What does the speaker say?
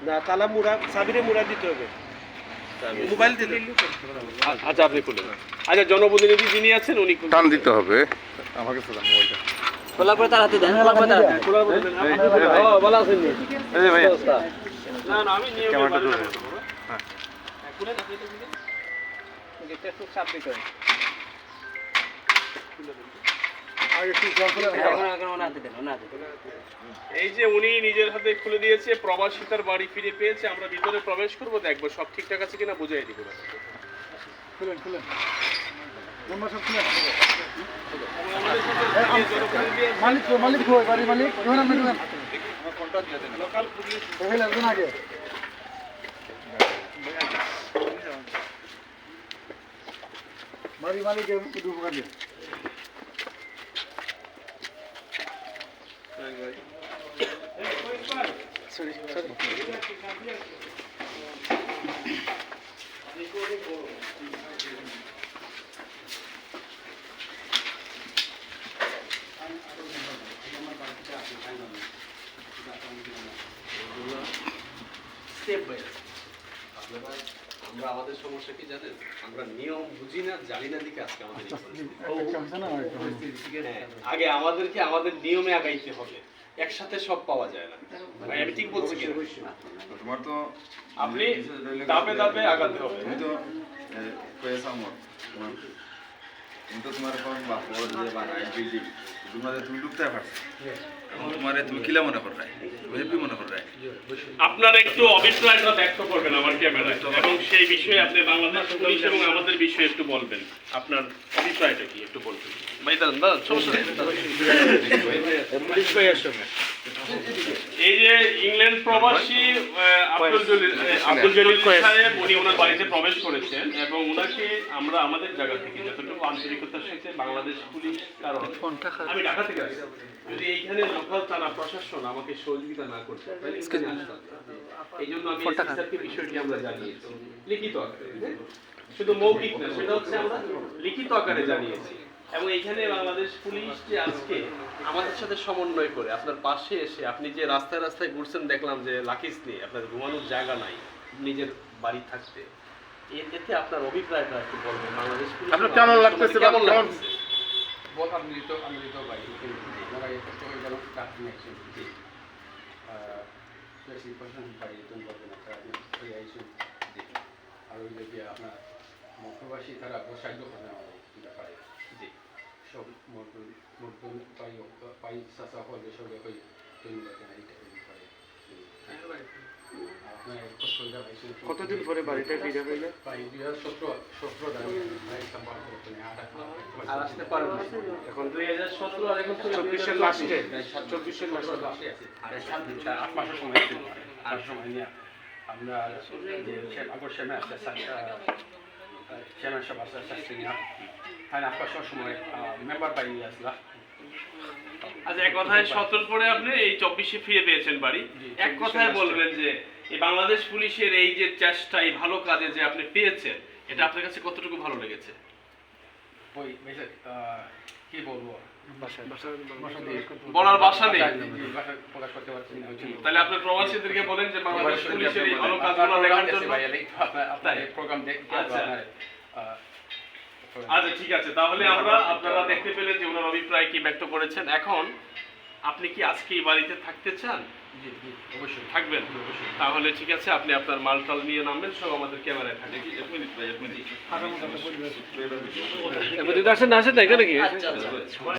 না তালা মুড়া চাবিরে মুড়া দিতে হবে। মোবাইল দিতে আচ্ছা আপনি খুলুন আচ্ছা জনপ্রতিনিধি যিনি আছেন উনি। টান দিতে হবে। আমাকে শোনা মোবাইলটা খোলা করে তার হাতে দেন খোলা করে তার হাতে মধ্যে দেন। ও, ভালো আছেন নি? না না আমি নিয়মে ক্যামেরাটা বাড়ি হ্যাঁ, খুলেন আপনি তো খুলেন। গেটটা একটু চাপ দিতে হবে। দেন। এই যে উনি নিজের হাতে খুলে দিয়েছে প্রবাসী তার বাড়ি ফিরে পেয়েছে আমরা ভিতরে প্রবেশ করব দেখব সব ঠিকঠাক আছে কিনা বুঝাই দিব। মালিক কো মালিক বাড়ি মালিক। একজন আগে। বাড়ি মালিক ঢুকান দিন আমরা আমাদের সমস্যা কি জানেন আমরা নিয়ম বুঝি না জানি না দিকে আজকে আমাদের। হ্যাঁ, আগে আমাদেরকে আমাদের নিয়মে আগাইতে হবে একসাথে সব পাওয়া যায় না। ভাই আমি ঠিক বলছি তোমার তো আপনি দাপে দাপে আগাতে হবে। তুমি তো পয়সা তোমার তুমি তো তোমার এখন বাপ বড় বানায় বিল্ডিং তোমার তুমি ঢুকতে পারছ। তোমার তুমি কিলা মনে কর রায় হেপি মনে কর রায় আপনার একটু অভিপ্রায়টা ব্যক্ত করবেন আমার ক্যামেরায়। এবং সেই বিষয়ে আপনি বাংলাদেশ পুলিশ এবং আমাদের বিষয়ে একটু বলবেন। আপনার অভিপ্রায়টা কি একটু বলবেন? ভাই দাঁড়ান সমস্যা নেই। এই যে ইংল্যান্ড প্রবাসী আব্দুল জলিল আব্দুল জলিল সাহেব উনি ওনার বাড়িতে প্রবেশ করেছেন এবং ওনাকে আমরা আমাদের জায়গা থেকে যতটুকু আন্তরিকতার সাথে বাংলাদেশ পুলিশ কারণ আমি ঢাকা থেকে আসছি। যদি এইখানে লোকাল থানা প্রশাসন আমাকে সহযোগিতা না করতে। এই জন্য আমি স্যারকে বিষয়টি আমরা জানিয়েছি। লিখিত আকারে হ্যাঁ? শুধু মৌখিক না সেটা হচ্ছে আমরা লিখিত আকারে জানিয়েছি। এবং এইখানে বাংলাদেশ পুলিশ যে আজকে আমাদের সাথে সমন্বয় করে আপনার পাশে এসে আপনি যে রাস্তায় রাস্তায় ঘুরছেন দেখলাম যে লাকিস নিয়ে আপনার ঘুমানোর জায়গা নাই নিজের বাড়ি থাকতে। এতে আপনার অভিপ্রায়টা একটু বলবেন বাংলাদেশ আপনার কেমন লাগতেছে কেমন কেমন- লাগতেছে? বহুত আনন্দিত আনন্দিত পাই ওনারা এই কষ্ট করে গেল কাজ নিয়ে আসছেন বেশি প্রশাসন পাই তুমি বলবেন একটা আর ওই আপনার মুখ্যবাসী তারা সাহায্য সব মর্দন মর্দন পাই পাই হলে সব হয়ে কতদিন পরে বাড়িটা ফিরে সতেরো আর আসতে পারবেন এখন দুই হাজার সতেরো আর এখন চব্বিশের লাস্টে চব্বিশের লাস্টে আর সাত আট মাসের সময় আট সময় নিয়ে আমরা আগর সেমে আসছে সাহেব আসতে আসতে নিয়ে হ্যাঁ আট মাসের সময় মেম্বার বাড়ি আসলা আচ্ছা এক কথায় সতর পরে আপনি এই চব্বিশে ফিরে পেয়েছেন বাড়ি। এক কথায় বলবেন যে এই বাংলাদেশ পুলিশের এই যে চেষ্টা এই ভালো কাজে যে আপনি পেয়েছেন এটা আপনার কাছে কতটুকু ভালো লেগেছে? ওই কি বলব? বলার ভাষা নেই। প্রকাশ করতে পারছি না। তাহলে আপনি প্রবাসীদেরকে বলেন যে বাংলাদেশ পুলিশের এই ভালো কাজগুলো দেখার জন্য। আপনার প্রোগ্রাম। আচ্ছা। ঠিক আছে। তাহলে আমরা আপনারা দেখতে পেলেন যে ওনার অভিপ্রায় কি ব্যক্ত করেছেন। এখন আপনি কি আজকে এই বাড়িতে থাকতে চান? জি জি অবশ্যই। থাকবেন? তাহলে ঠিক আছে আপনি আপনার মালটাল নিয়ে নামবেন সব আমাদের ক্যামেরায় থাকে এক মিনিট ভাই এক মিনিট। আসেন না আসেন না এখানে কি?